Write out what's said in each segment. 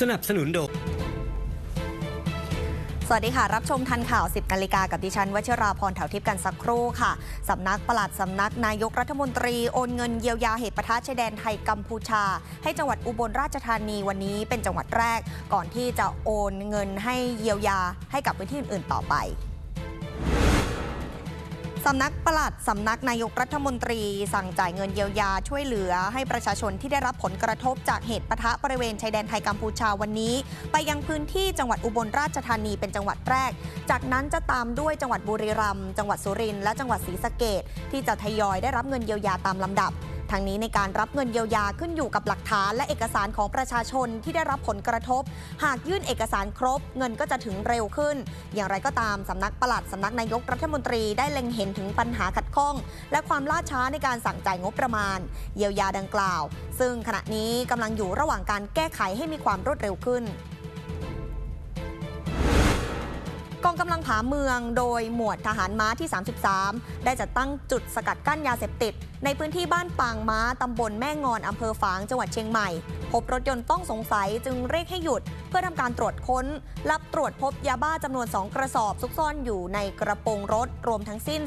สนับสนุนโดยสวัสดีค่ะ รับชมทันข่าว 10นาฬิกากับดิฉันวชิราพรแถวทิพย์กันสักครู่ค่ะ สำนักปลัดสำนักนายกรัฐมนตรีโอนเงินเยียวยาเหตุปะทะชายแดนไทยกัมพูชา ให้จังหวัดอุบลราชธานีวันนี้เป็นจังหวัดแรก ก่อนที่จะโอนเงินให้เยียวยาให้กับพื้นที่อื่นๆต่อไป สำนักปลัดสำนักนายกรัฐมนตรี สั่งจ่ายเงินเยียวยาช่วยเหลือ ให้ประชาชนที่ได้รับผลกระทบจากเหตุปะทะบริเวณชายแดนไทยกัมพูชาวันนี้ ไปยังพื้นที่จังหวัดอุบลราชธานีเป็นจังหวัดแรก จากนั้นจะตามด้วยจังหวัดบุรีรัมย์จังหวัดสุรินทร์และจังหวัดศรีสะเกดที่จะทยอยได้รับเงินเยียวยาตามลำดับ ทางนี้ในการรับเงินเยียวยาขึ้นอยู่กับหลักฐาน และเอกสารของประชาชนที่ได้รับผลกระทบ หากยื่นเอกสารครบ เงินก็จะถึงเร็วขึ้น อย่างไรก็ตามสำนักปลัดสำนักนายกรัฐมนตรีได้เล็งเห็นถึงปัญหาขัดข้อง และความล่าช้าในการสั่งจ่ายงบประมาณ เยียวยาดังกล่าว ซึ่งขณะนี้กำลังอยู่ระหว่างการแก้ไขให้มีความรวดเร็วขึ้น องกำลังผาเมืองโดยหมวดทหารม้าที่ 33 ได้จัดตั้งจุดสกัดกั้นยาเสพติด ในพื้นที่บ้านปางม้าตำบลแม่งอนอำเภอฝางจังหวัดเชียงใหม่ พบรถยนต์ต้องสงสัยจึงเรียกให้หยุด เพื่อทำการตรวจค้นรับตรวจพบยาบ้าจำนวน 2 กระสอบซุกซ่อนอยู่ในกระโปรงรถรวมทั้งสิ้น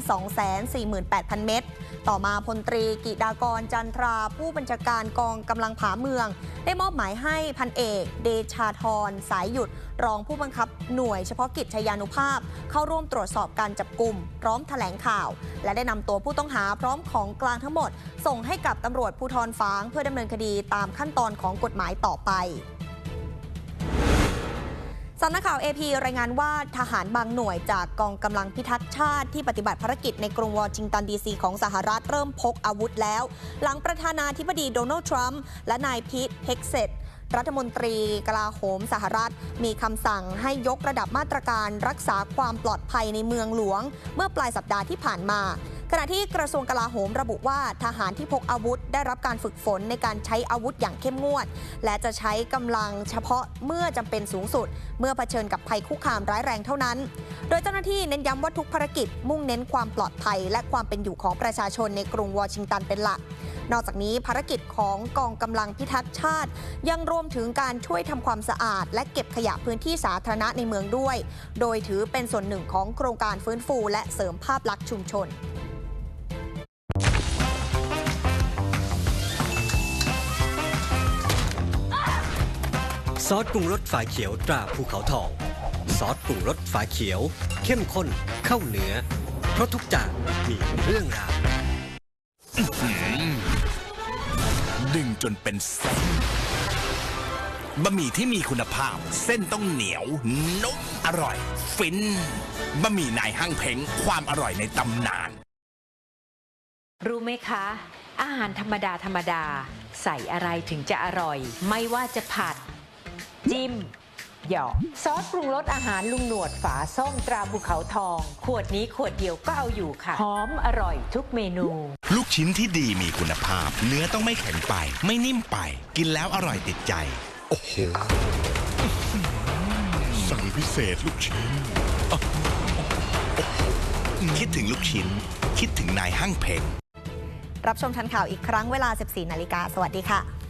248,000 เม็ดต่อมาพลตรีกิดากรจันทราผู้บัญชาการกองกำลังผาเมือง ได้มอบหมายให้พันเอก เดชาธรสายหยุดรองผู้บังคับหน่วยเฉพาะกิจชายานุภาพ เข้าร่วมตรวจสอบการจับกลุ่ม พร้อมแถลงข่าว และได้นำตัวผู้ต้องหาพร้อมของกลางทั้งหมด ส่งให้กับตำรวจภูธรฝาง เพื่อดำเนินคดีตามขั้นตอนของกฎหมายต่อไปสำนักข่าว AP รายงานว่าทหารบางหน่วยจากกองกำลังพิทักษ์ชาติที่ปฏิบัติภารกิจในกรุงวอชิงตันดีซีของสหรัฐเริ่มพกอาวุธแล้ว หลังประธานาธิบดีโดนัลด์ทรัมป์และนายพีทเฮกเซต รัฐมนตรีกลาโหมสหรัฐ มีคำสั่งให้ยกระดับมาตรการรักษาความปลอดภัยในเมืองหลวง เมื่อปลายสัปดาห์ที่ผ่านมาขณะที่กระทรวงกลาโหมระบุว่าทหารที่พกอาวุธได้รับการฝึกฝนในการใช้อาวุธอย่างเข้มงวด และจะใช้กำลังเฉพาะเมื่อจำเป็นสูงสุด เมื่อเผชิญกับภัยคุกคามร้ายแรงเท่านั้น โดยเจ้าหน้าที่เน้นย้ำว่าทุกภารกิจมุ่งเน้นความปลอดภัย และความเป็นอยู่ของประชาชนในกรุงวอชิงตันเป็นหลัก นอกจากนี้ภารกิจของกองกำลังพิทักษ์ชาติ ยังรวมถึงการช่วยทำความสะอาด และเก็บขยะพื้นที่สาธารณะในเมืองด้วย โดยถือเป็นส่วนหนึ่งของโครงการฟื้นฟู และเสริมภาพลักษณ์ชุมชนซอสปรุงรสฝาเขียวตราภูเขาทอง ซอสปรุงรสฝาเขียว เข้มข้นเข้าเนื้อ เพราะทุกจานมีเรื่องราว ดึงจนเป็นเส้นบะหมี่ที่มีคุณภาพ เส้นต้องเหนียวนุ่มอร่อย ฟินบะหมี่นายห้างเพ้งความอร่อยในตำนาน รู้ไหมคะ อาหารธรรมดาธรรมดา ใส่อะไรถึงจะอร่อย ไม่ว่าจะผัด จิ้ม หยอกซอสปรุงรสอาหารลุงหนวดฝาส้มตราภูเขาทอง ขวดนี้ขวดเดียวก็เอาอยู่ค่ะหอมอร่อยทุกเมนู ลูกชิ้นที่ดีมีคุณภาพ เนื้อต้องไม่แข็งไป ไม่นิ่มไป กินแล้วอร่อยติดใจ โอ้โหสั่งพิเศษลูกชิ้น คิดถึงลูกชิ้น คิดถึงนายห้างเพ้งรับชมทันข่าวอีกครั้งเวลา 14 นาฬิกา สวัสดีค่ะ